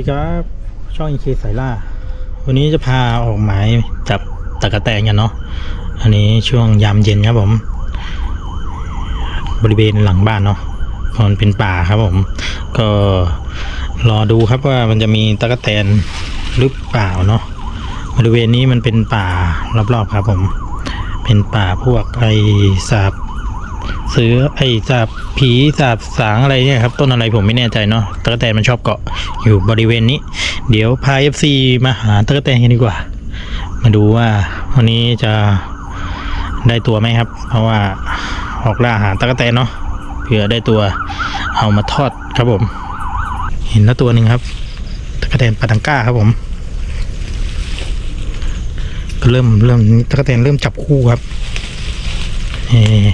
ดีครับช่องอีเคสายล่า วันนี้จะพาออกหมายจับตะกะแตนกันเนาะอันนี้ช่วงยามเย็นครับผม บริเวณหลังบ้านเนาะมันเป็นป่าครับผม ก็รอดูครับว่ามันจะมีตะกะแตนหรือเปล่าเนาะบริเวณนี้มันเป็นป่ารอบๆครับผม เป็นป่าพวกไอสาบ เสือไอ้สาบผีสาบสางอะไรเนี่ยครับต้นอะไรผมไม่แน่ใจเนาะตะกแตนมันชอบเกาะอยู่บริเวณนี้ เดี๋ยวพาเอฟซีมาหาตะกแตนกันดีกว่า มาดูว่าวันนี้จะได้ตัวไหมครับ เพราะว่าออกล่าหาตะกแตนเนาะเผื่อได้ตัวเอามาทอดครับผม เห็นแล้วตัวหนึ่งครับตะกแตนปาตังก้าครับผมก็เริ่มเริ่มตะกแตนเริ่มจับคู่ครับเอ่อ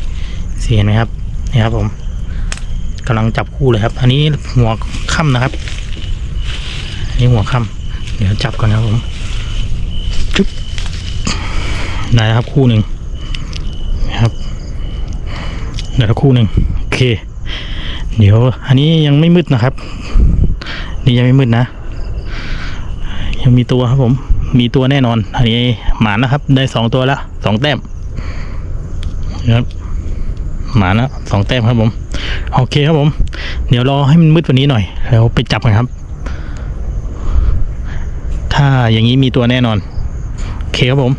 เสียนไหมครับนี่ครับ ผมกำลังจับคู่เลยครับ อันนี้หัวค่ำนะครับ อันนี้หัวค่ำเดี๋ยวจับก่อนนะครับผมจุ๊บได้ครับคู่หนึ่งนะครับได้แล้วคู่หนึ่งโอเค เดี๋ยว อันนี้ยังไม่มืดนะครับ นี่ยังไม่มืดนะ ยังมีตัวครับผม มีตัวแน่นอน อันนี้หมานะครับ ได้สองตัวแล้วสองแต้มนะครับ หมานะสองแต้มครับผมโอเคครับผม เดี๋ยวรอให้มันมืดกว่านี้หน่อย แล้วไปจับกันครับ ถ้าอย่างนี้มีตัวแน่นอนโอเคครับผม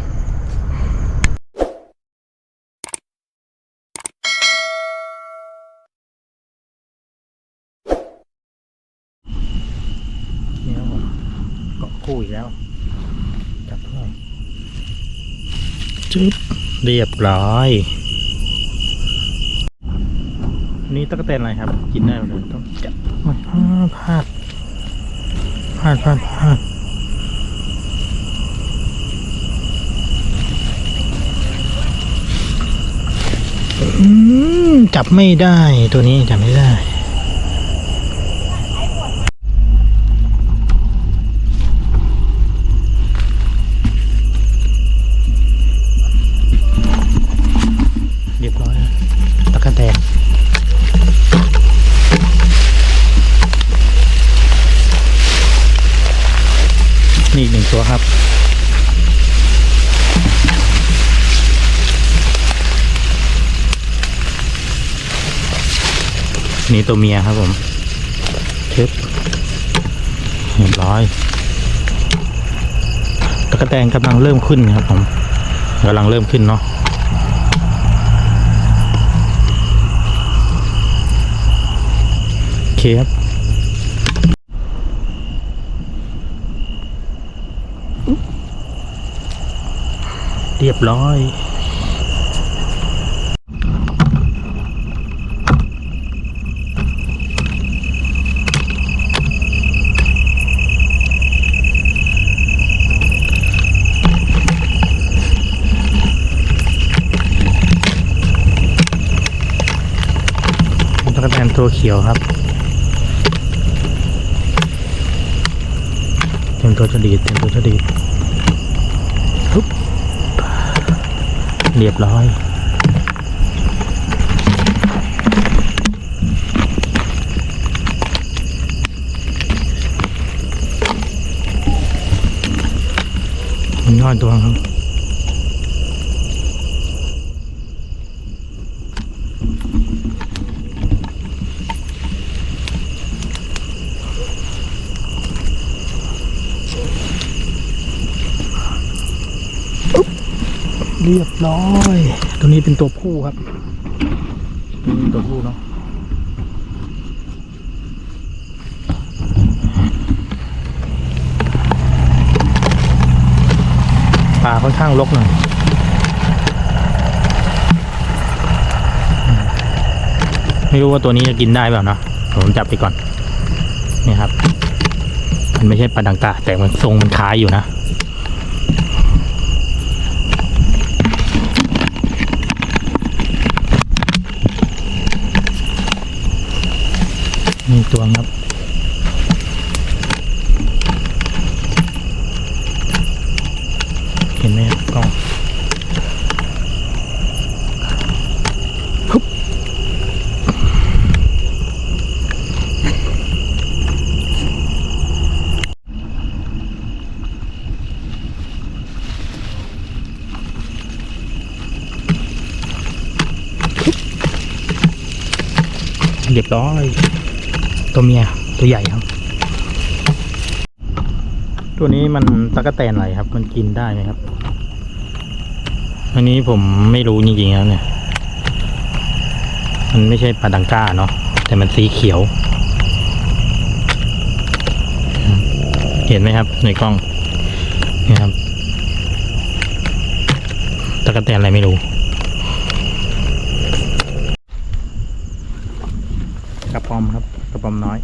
นี่ครับผมเกาะคู่อีกแล้ว จับเท่าไหร่จึ๊บเรียบร้อย นี่ตะกแตนอะไรครับ กินได้หมดเลยต้องจับพลาดพลาดพลาดพลาดจับไม่ได้ตัวนี้จับไม่ได้ นี่อีกหนึ่งตัวครับ นี่ตัวเมียครับผมเช็ดเรียบร้อยตะกแตนกำลังเริ่มขึ้นครับผมกำลังเริ่มขึ้นเนาะโอเคครับ รียบร้อยตะกแตนตัวเขียวครับเตรียมตัวจะดีเตรียมตัวจะดีดปุ๊บ เรียบร้อยนยอดตัวครับ เรียบร้อย ตัวนี้เป็นตัวผู้ครับตัวนี้ตัวผู้เนาะป่าค่อนข้างรกหน่อยไม่รู้ว่าตัวนี้จะกินได้เปล่านะผมจับไปก่อน นี่ครับ มันไม่ใช่ปลาดังกาแต่มันทรงมันคล้ายอยู่นะ มีตัวครับเห็นไหมครับกล้องเรียบร้อย ตัวเมียตัวใหญ่ครับ ตัวนี้มันตะกะแตนอะไรครับ มันกินได้ไหมครับ อันนี้ผมไม่รู้จริงๆครับเนี่ย มันไม่ใช่ปลาดังก้าเนาะแต่มันสีเขียว เห็นไหมครับ ในกล้องนี่ครับตะกะแตนอะไรไม่รู้ กระปอม น้อย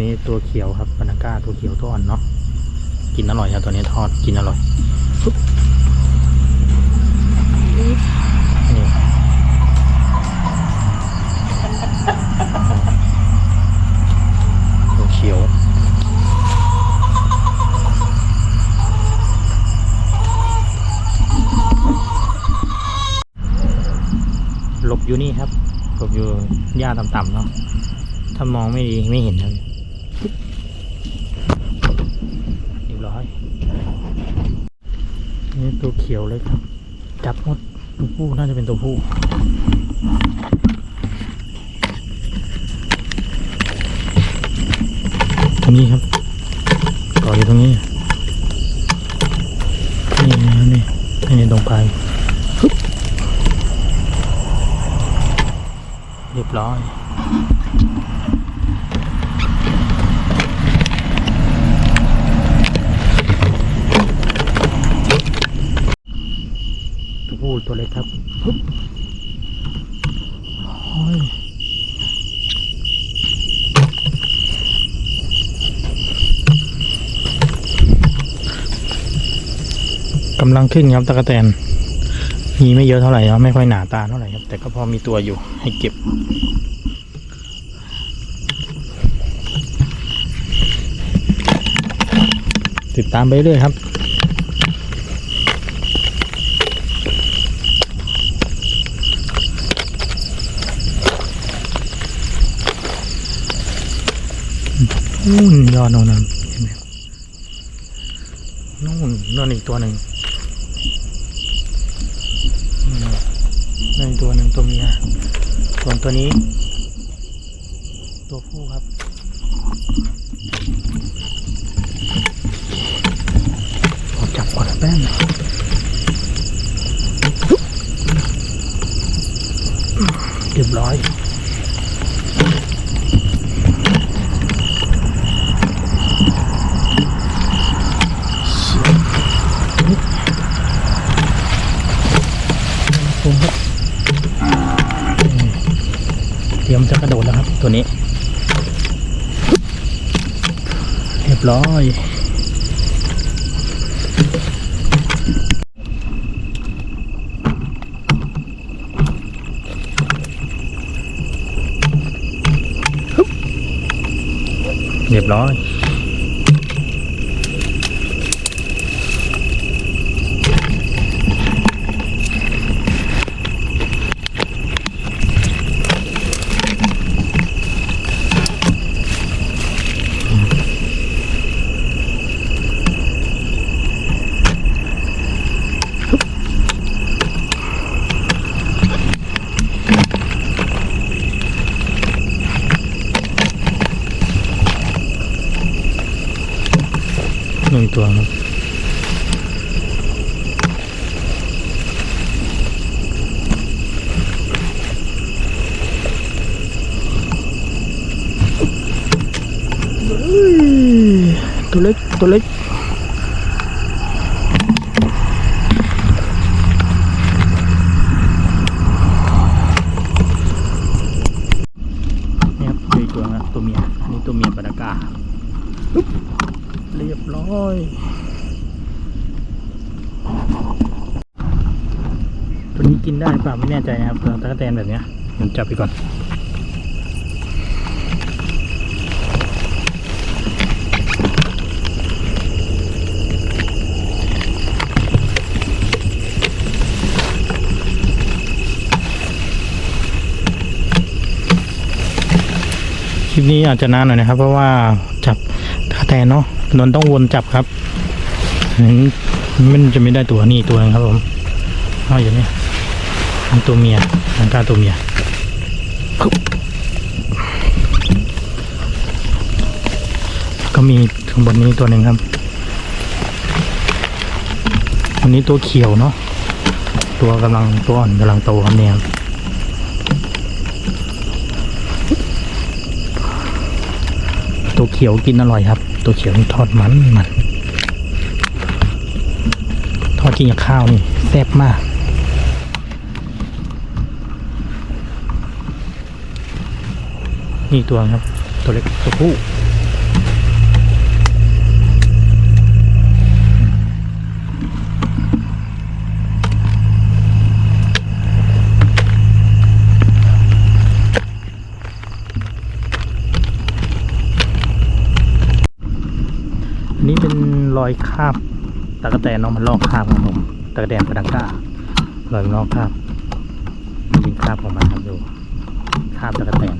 นี่ตัวเขียวครับปานาก้าตัวเขียวทอดเนาะ กินอร่อยครับตัวนี้ทอดกินอร่อยปุ๊บนี่ตัวเขียวหลบอยู่นี่ครับหลบอยู่หญ้าต่ำๆเนาะถ้ามองไม่ดีไม่เห็นครับเรียบร้อย นี่ ตัวเขียวเลยครับ จับมดตัวผู้น่าจะเป็นตัวผู้ตรงนี้ครับต่ออยู่ตรงนี้ นี่นี่นี่นี่ตรงปลายปึ๊บเรียบร้อย ตัวผู้ตัวเล็กครับปึ๊บโอ้ย กำลังขึ้นครับตะกะแตน มีไม่เยอะเท่าไหร่ครับไม่ค่อยหนาตาเท่าไหร่ครับ แต่ก็พอมีตัวอยู่ให้เก็บ ติดตามไปเรื่อยครับนู่นยอดน่นนะเห็นนู่นนู่นอีกตัวหนึ่งอืมนั่นอีก ตัวเมีย ส่วนตัวนี้ ตัวผู้ครับขอจับก่อนแป้งนะยบร้อย สูงครับอืม เตรียมจะกระโดดแล้วครับ ตัวนี้ เรียบร้อยเรียบร้อย หนึ่งตัว แน่ใจนะครับตะกั่วแตนแบบนี้มันจับไปก่อนคลิปนี้อาจจะนานหน่อยนะครับ เพราะว่าจับตะกั่วแตนเนาะนนต้องวนจับครับมันจะไม่ได้ตัวนี่ตัวนึงครับผมเอาอย่างนี้ อันตัวเมียอันกาตัวเมียก็มีข้างบนนี้ตัวหนึ่งครับอันนี้ตัวเขียวเนาะตัวกำลังตัวอ่อนกำลังโตครับเนี่ยครับตัวเขียวกินอร่อยครับ ตัวเขียวนี่ทอดมันมัน ทอดกินกับข้าวนี่แซ่บมาก นี่ตัวครับ ตัวเล็กตัวผู้อันนี้เป็นรอยคาบตะกะแตนเนาะมันลอกคาบของผมตะกะแตนปาดังก้ารอยลอกคาบมันเป็นคาบของมันครับดูคาบตะกะแตน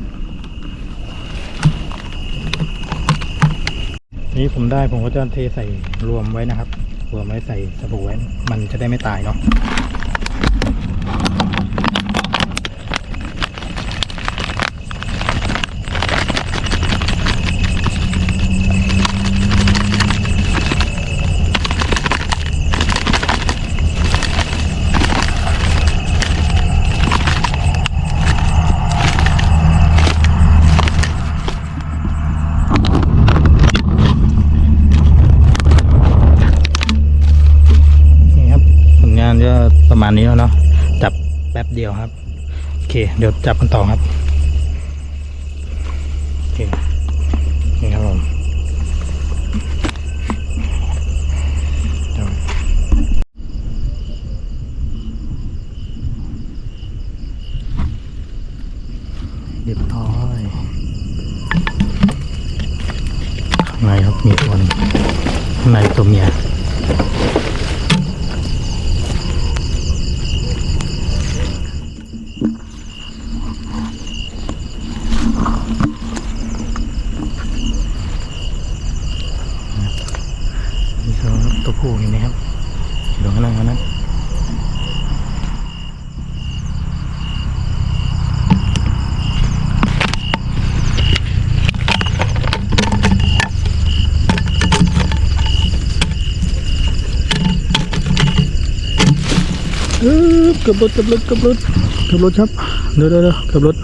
นี้ผมได้ผมก็จะเทใส่รวมไว้นะครับ รวมไว้ใส่สบู่ไว้ มันจะได้ไม่ตายเนาะนี่ครับผลงานก็ประมาณนี้แล้วเนาะจับแป๊บเดียวครับ โอ เค เดี๋ยวจับกันต่อครับ ตัวผู้เห็นไหมครับอยู่ข้างล่างนั้นเออกับรถกับรถกับรถกับรถครับเดี๋ยวเดี๋ยวเดี๋ยวเกับรถ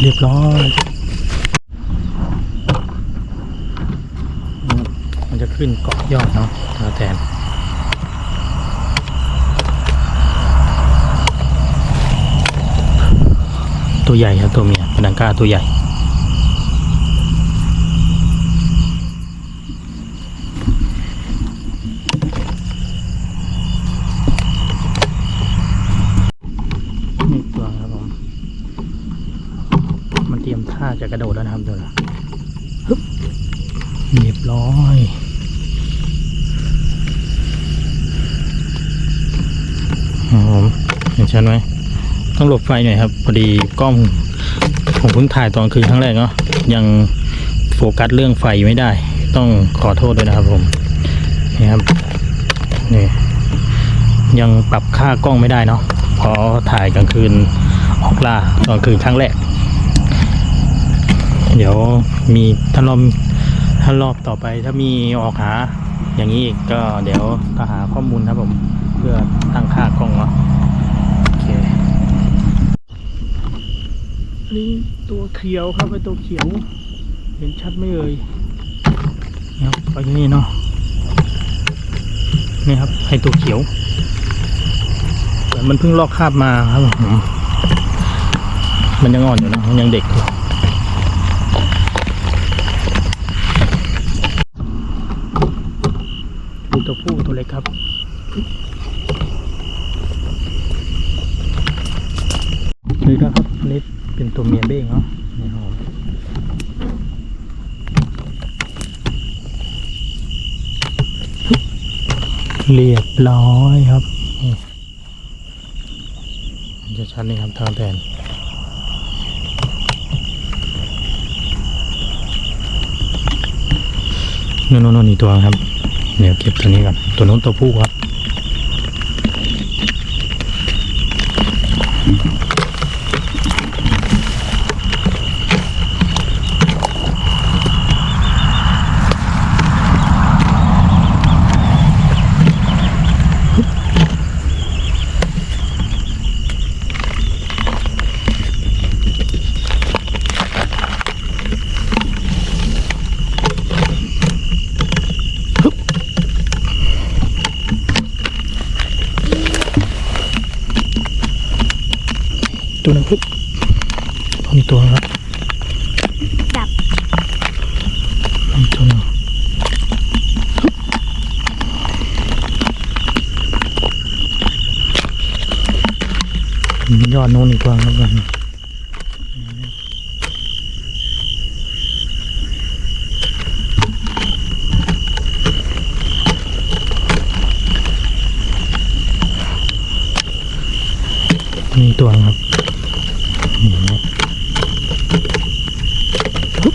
เรียบร้อย มันจะขึ้นเกาะยอดเนาะแล้วแทน ตัวใหญ่ครับตัวเมียปนังก้าตัวใหญ่นี่ตัวครับผมมันเตรียมท่าจะกระโดดแล้วนะครับเดี๋ยวนะฮึบเรียบร้อยครับผมเห็นชัดไหม ต้องหลบไฟหน่อยครับ พอดีกล้องผมเพิ่งถ่ายตอนคืนครั้งแรกเนาะยังโฟกัสเรื่องไฟไม่ได้ ต้องขอโทษด้วยนะครับผมนี่ครับนี่ยังปรับค่ากล้องไม่ได้เนาะเพอถ่ายกลางคืนออกล่าตอนคืนครั้งแรก เดี๋ยวมีถ้ารอบถ้ารอบต่อไปถ้ามีออกหาอย่างนี้อีกก็เดี๋ยวก็หาข้อมูลครับผม เพื่อตั้งค่ากล้องเนาะโอเค นี่ตัวเขียวครับไอตัวเขียว เห็นชัดไหมเอ่ยนี่ครับไปที่นี่เนาะนี่ครับไอตัวเขียวแต่มันเพิ่งลอกคราบมาครับผมมันยังอ่อนอยู่นะมันยังเด็กอยู่ดูตัวผู้ตัวเล็กครับนี่ก็ครับนนี่ เป็นตัวเมียเบ้งเนาะนี่ครับผมเรียบร้อยครับจะชัดนี่ครับทางแทนนู่นนู่นนู่ตัวครับ เดี๋ยวเก็บตัวนี้ก่อนตัวนู้นตัวผู้ครับ ตัวหนึงครับอีกตัวครับ ดับ อีกตัวหนึง ยอดนู้นอีกตัวครับกันนี่ตัวครับนี่นะปึ๊บ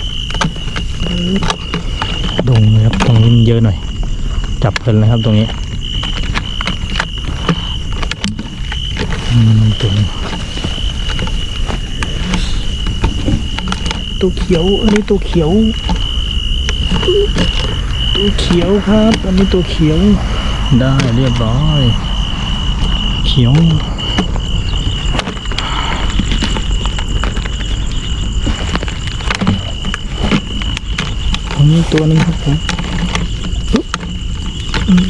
ดงเลยครับตรงนี้มันเยอะหน่อย จับเพลินเลยครับตรงนี้อืมตัวนี้ตัวเขียว อันนี้ตัวเขียว ตัวเขียวครับ อันนี้ตัวเขียว ได้เรียบร้อย เขียวตรงนี้ตัวหนึงครับผมปึ๊บอืม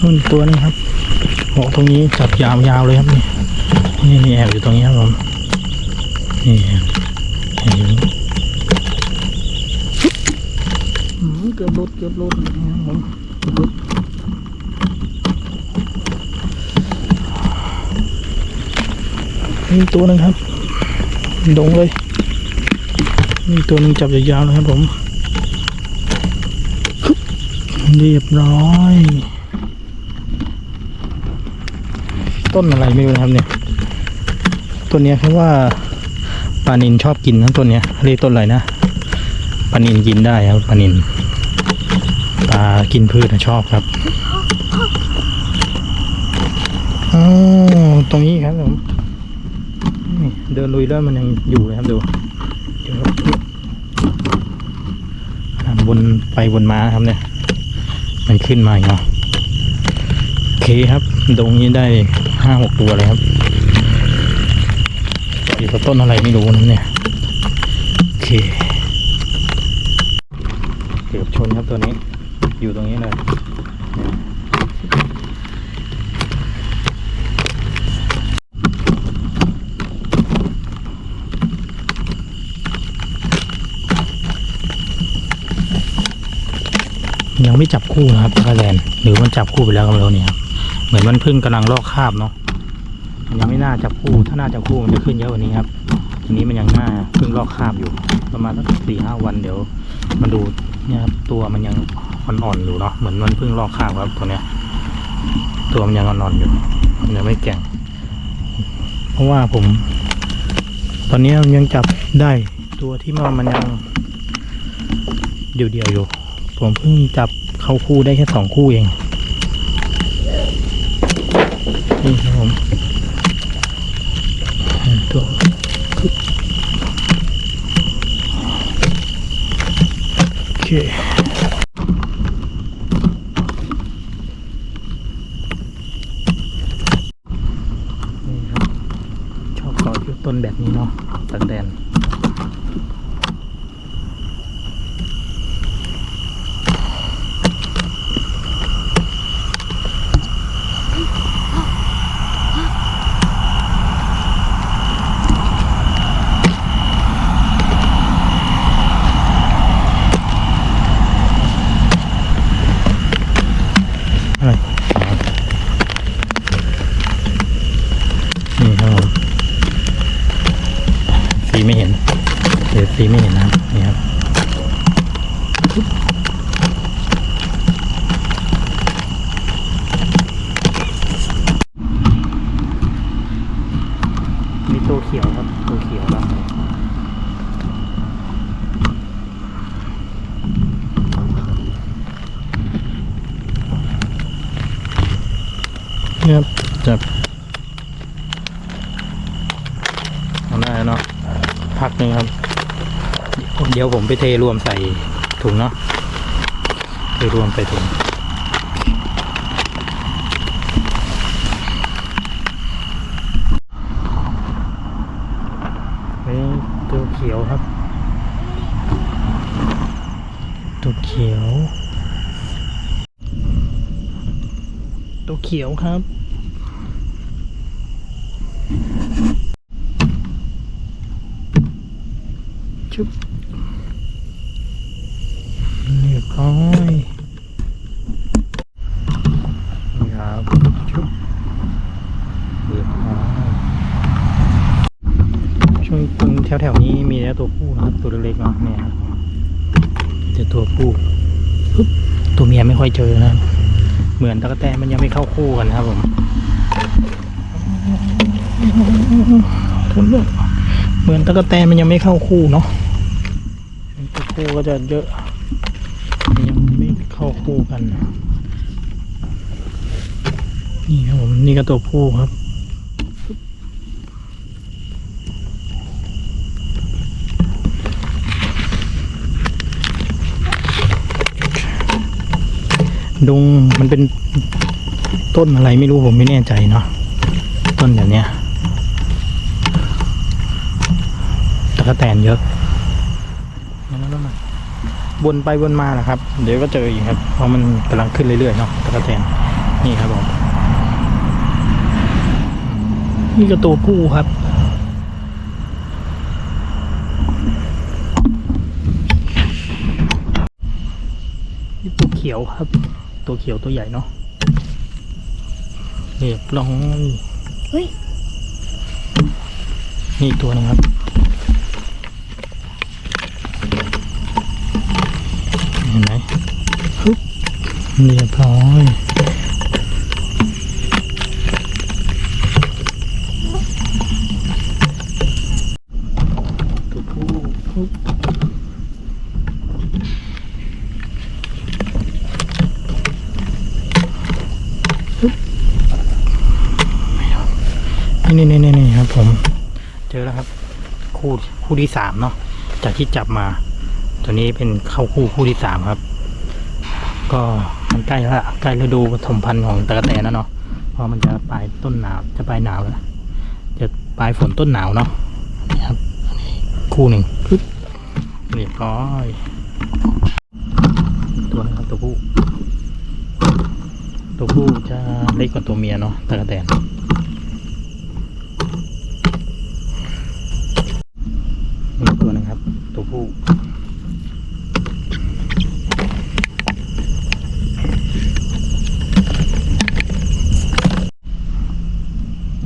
นู่นอีกตัวหนึงครับโอ้ตรงนี้จับยาวๆเลยครับนี่นี่นี่แอบอยู่ตรงนี้ครับผม นี่แอยู่นี่ปึ๊บอืมเกือบลดเกือบลดนะครับผมเกือบหลุดนี่ตัวหนึงครับ ดงเลยนี่ตัวหนึงจับยาวๆนะครับผม เรียบร้อย ต้นอะไรไม่รู้นะครับเนี่ยต้นเนี้ยคือว่า ปลานินชอบกินนะต้นเนี้ยเรียกต้นอะไรนะปลานินกินได้ครับปลานินปลากินพืชชอบครับอ๋อตรงนี้ครับผมเดินลุยแล้วมันยังอยู่เลยครับดูเดี๋ยวบนไปวนมาครับเนี่ย มันขึ้นมาอีกเนาะโอเคครับ ตรงนี้ได้ห้าหกตัวเลยครับ กับต้นอะไรไม่รู้นะเนี่ย โอเค เกือบชนครับตัวนี้ อยู่ตรงนี้เลยยังไม่จับคู่นะครับตะแลนหรือมันจับคู่ไปแล้วก็ไม่รู้เนี่ยเหมือนมันเพึ่งกำลังลอกคาบเนาะ ยังไม่น่าจับคู่ ถ้าน่าจับคู่มันจะขึ้นเยอะกว่านี้ครับทีนี้มันยังน่าเพิ่งลอกคาบอยู่ ประมาณสักสี่ห้าวันเดี๋ยวมาดูเนี่ยครับตัวมันยังอ่อนๆอยู่เนาะเหมือนมันเพิ่งลอกคาบครับตัวเนี้ย ตัวมันยังอ่อนๆอยู่มันยังไม่แก่ง เพราะว่าผม ตอนนี้ยังจับได้ตัวที่มันมันยังเดียวๆอยู่ ผมเพิ่งจับเข้าคู่ได้แค่สองคู่เองนี่ครับผม อ่าตัวคึบโอเค นี่ครับ ชอบเกาะที่ต้นแบบนี้เนาะตักแดน อะไรอ๋อนี่ครับผมสีไม่เห็น ขียวครับ ตัวเขียวลองดูนี่ ครับจับเอาได้เนาะพักหนึงครับ เดี๋ยวผมไปเทรวมใส่ถุงเนาะเทรวมไปถุง นี่ตัวเขียวครับ ตัวเขียว ตัว เขียวครับ ชุบเรียบร้อยนี่ครับชุบเรียบร้อยช่วงตรงแถวๆนี้มีแต่ตัวผู้นะครับ ตัวเล็กๆเนาะเนี่ยครับแต่ตัวผู้ปึ๊บตัวเมียไม่ค่อยเจอนะครับ เหมือนตะกแตนมันยังไม่เข้าคู่กันนะครับผมทุนเลือกเหมือนตะกแตนมันยังไม่เข้าคู่เนาะตัวคู่ก็จะเยอะ ยังไม่เข้าคู่กัน นี่ครับผมนี่ก็ตัวผู้ครับ ดงมันเป็นต้นอะไรไม่รู้ผมไม่แน่ใจเนาะต้นแบบเนี้ยตะกะแตนเยอะนั่นนั่นวนไปวนมาแหละครับ เดี๋ยวก็เจออีกครับเพราะมันกำลังขึ้นเรื่อยๆเนาะตะกะแตนนี่ครับผมนี่ก็ตัวผู้ครับนี่ตัวเขียวครับ ตัวเขียวตัวใหญ่เนาะเรียบร้อยเฮ้ยนี่อีกตัวหนึงครับเห็นไหมฮึบเรียบร้อยตัวผู้ฮึบ นี่นี่นี่นี่ครับ ผม เจอแล้วครับ คู่คู่ที่สามเนาะจากที่จับมา ตัวนี้เป็นเข้าคู่คู่ที่สามครับ ก็มันใกล้แล้วล่ะใกล้ฤดูผสมพันธุ์ของตะกะแตนแล้วเนาะเพราะมันจะปลายต้นหนาวจะปลายหนาวแล้วจะปลายฝนต้นหนาวเนาะนี่ครับนนี้คู่หนึ่งปึ๊บเรียบร้อยตัวนึงครับตัวผู้ตัวผู้จะเล็กกว่าตัวเมียเนาะตะกะแตนตัวหนึงครับ ตัวผู้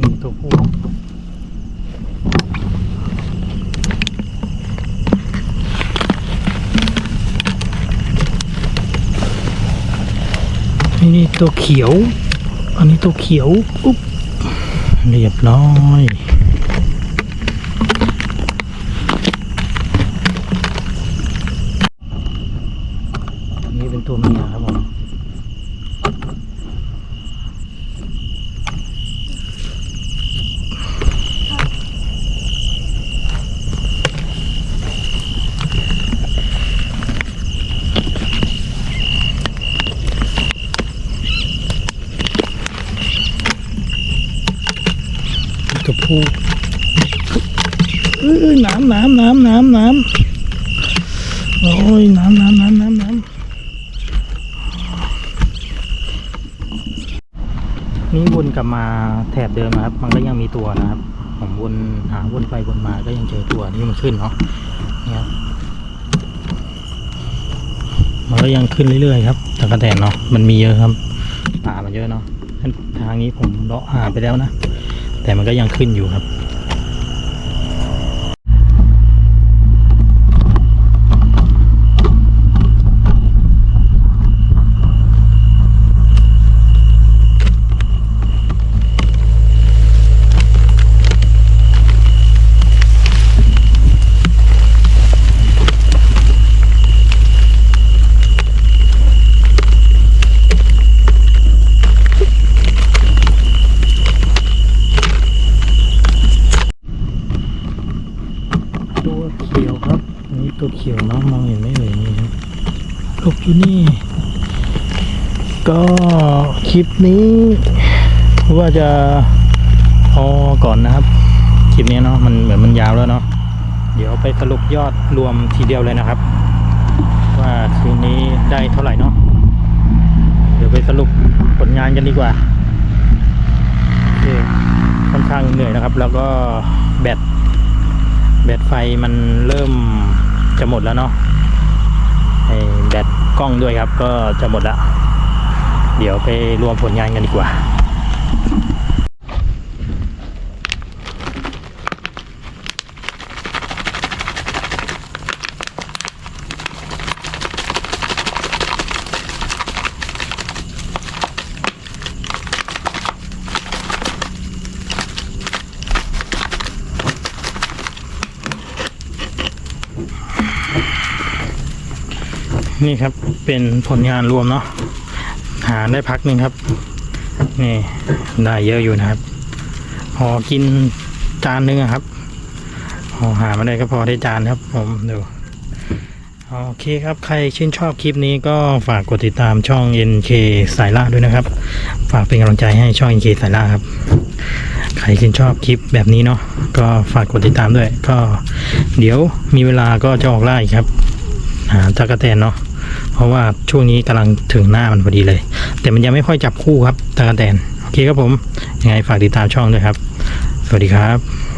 นี่ตัวผู้ นี่ตัวเขียว อันนี้ตัวเขียว อุ๊บเรียบร้อย นี่เป็นตัวเมียครับผม ตัวผู้เอ้ยน้ำน้ำน้ำน้ำน้ำโอ้ยน้ำน้ำน้ำน้ำน้ำนี่วนกลับมาแถบเและครับมันก็ยังมีตัวนะครับ ผมวนหาวนไปวนมาก็ยังเจอตัวนี่มันขึ้นเนาะเนี่ยครับมันก็ยังขึ้นเรื่อยๆครับตะกะแตนเนาะมันมีเยอะครับป่ามันเยอะเนาะทางนี้ผมเลาะหาไปแล้วนะแต่มันก็ยังขึ้นอยู่ครับ ขียวๆเนาะมองเห็นไหมเอ่ยนี่ครับ หลบอยู่นี่ ก็คลิปนี้ว่าจะพอก่อนนะครับ คลิปนี้เนาะมันเหมือนมันยาวแล้วเนาะเดี๋ยวไปสรุปยอดรวมทีเดียวเลยนะครับ ว่าคืนนี้ได้เท่าไหร่เนาะเดี๋ยวไปสรุปผลงานกันดีกว่าโอเคค่อนข้างเหนื่อยนะครับ แล้วก็แบตแบตไฟมันเริ่มจะหมดแล้วเนาะ กล้องด้วยครับ ก็จะหมดละ เดี๋ยวไปรวมผลงานกันดีกว่า นี่ครับเป็นผลงานรวมเนาะหาได้พักหนึ่งครับ นี่ได้เยอะอยู่นะครับ พอกินจานหนึงอะครับพอหามาได้ก็พอได้จานครับ ผมดูโอเคครับ ใครชื่นชอบคลิปนี้ก็ฝากกดติดตามช่อง NK สายล่าด้วยนะครับ ฝากเป็นกำลังใจให้ช่อง NK สายล่าครับ ใครชื่นชอบคลิปแบบนี้เนาะก็ฝากกดติดตามด้วย ก็เดี๋ยวมีเวลาก็จะออกล่าอีกครับ หาจักรแตนเนาะ เพราะว่าช่วงนี้กำลังถึงหน้ามันพอดีเลย แต่มันยังไม่ค่อยจับคู่ครับตะกรแตนโอเคครับผมยังไงฝากติดตามช่องด้วยครับ สวัสดีครับ